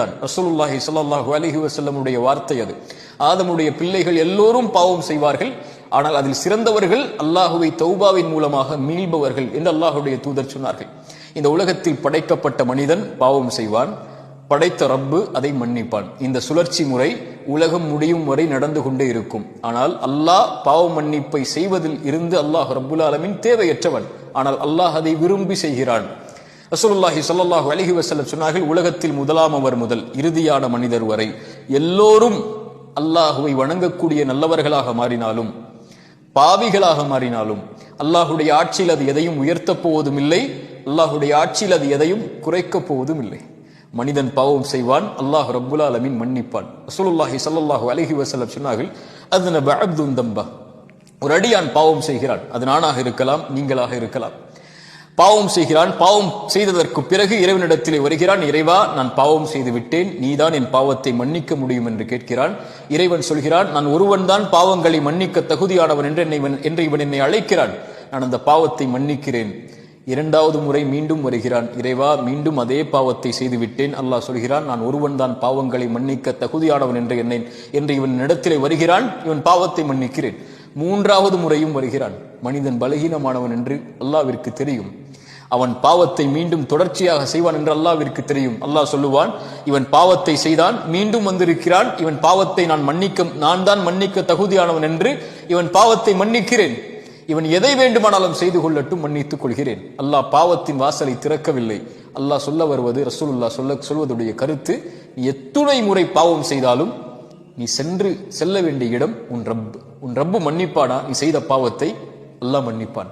தான். ரசூலுல்லாஹி சல்லாஹூ அலைஹி வசல்லமுடைய வார்த்தை அது. ஆதமுடைய பிள்ளைகள் எல்லோரும் பாவம் செய்வார்கள். ஆனால் அதில் சிறந்தவர்கள் அல்லாஹுவை தௌபாவின் மூலமாக மீள்பவர்கள் என்று அல்லாஹுடைய தூதர் சொன்னார்கள். இந்த உலகத்தில் படைக்கப்பட்ட மனிதன் பாவம் செய்வான். படைத்த ரப்பு அதை மன்னிப்பான். இந்த சுழற்சி முறை உலகம் முடியும் வரை நடந்து கொண்டே இருக்கும். ஆனால் அல்லாஹ் பாவ மன்னிப்பை செய்வதில் இருந்து அல்லாஹ் ரப்புல் ஆலமின் தேவையற்றவன். ஆனால் அல்லாஹ் அதை விரும்பி செய்கிறான். ரசூலுல்லாஹி சல்லாஹு அலைஹி வஸல்லம் சொன்னார்கள் உலகத்தில் முதலாம் அவர் முதல் இறுதியான மனிதர் வரை. எல்லோரும் அல்லாஹுவை வணங்கக்கூடிய நல்லவர்களாக மாறினாலும் பாவிகளாக மாறினாலும் அல்லாஹுடைய ஆட்சியில் அது எதையும் உயர்த்தப் போவதும் இல்லை அல்லாஹுடைய ஆட்சியில் அது எதையும் குறைக்கப் போவதும் இல்லை மனிதன் பாவம் செய்வான் அல்லாஹ் ரப்புல் அலமின் மன்னிப்பான். ரசூலுல்லாஹி சல்லாஹு அலஹி வஸல்லம் சொன்னார்கள் அது பஅப்துன் ஒரு அடியான் பாவம் செய்கிறான் அது நானாக இருக்கலாம் நீங்களாக இருக்கலாம். பாவம் செய்கிறான் பாவம் செய்ததற்கு பிறகு இறைவனிடத்திலே வருகிறான் இறைவா நான் பாவம் செய்து விட்டேன் நீதான் என் பாவத்தை மன்னிக்க முடியும் என்று கேட்கிறான். இறைவன் சொல்கிறான் நான் ஒருவன் தான் பாவங்களை மன்னிக்க தகுதியானவன் என்று என்னை என்று இவன் என்னை அழைக்கிறான். நான் அந்த பாவத்தை மன்னிக்கிறேன். இரண்டாவது முறை மீண்டும் வருகிறான் இறைவா மீண்டும் அதே பாவத்தை செய்து விட்டேன் அல்லாஹ் சொல்கிறான் நான் ஒருவன் தான் பாவங்களை மன்னிக்க தகுதியானவன் என்று என்னை என்று இவன் இடத்திலே வருகிறான் இவன் பாவத்தை மன்னிக்கிறேன். மூன்றாவது முறையும் வருகிறான். மனிதன் பலகீனமானவன் என்று அல்லாவிற்கு தெரியும். அவன் பாவத்தை மீண்டும் தொடர்ச்சியாக செய்வான் என்று அல்லாவிற்கு தெரியும். அல்லாஹ் சொல்லுவான் இவன் பாவத்தை செய்தான் மீண்டும் வந்திருக்கிறான். இவன் பாவத்தை நான் மன்னிக்க நான் தான் மன்னிக்க தகுதியானவன் என்று இவன் பாவத்தை மன்னிக்கிறேன். இவன் எதை வேண்டுமானாலும் செய்து கொள்ளட்டும் மன்னித்துக் கொள்கிறேன். அல்லாஹ் பாவத்தின் வாசலை திறக்கவில்லை. அல்லாஹ் சொல்ல வருவது ரசூலுல்லாஹ் சொல்ல சொல்வதுடைய கருத்து எத்துணை முறை பாவம் செய்தாலும் நீ சென்று செல்ல வேண்டிய இடம் உன் ரப் உன் ரப்பு மன்னிப்பானா? நீ செய்த பாவத்தை அல்லாஹ் மன்னிப்பான்.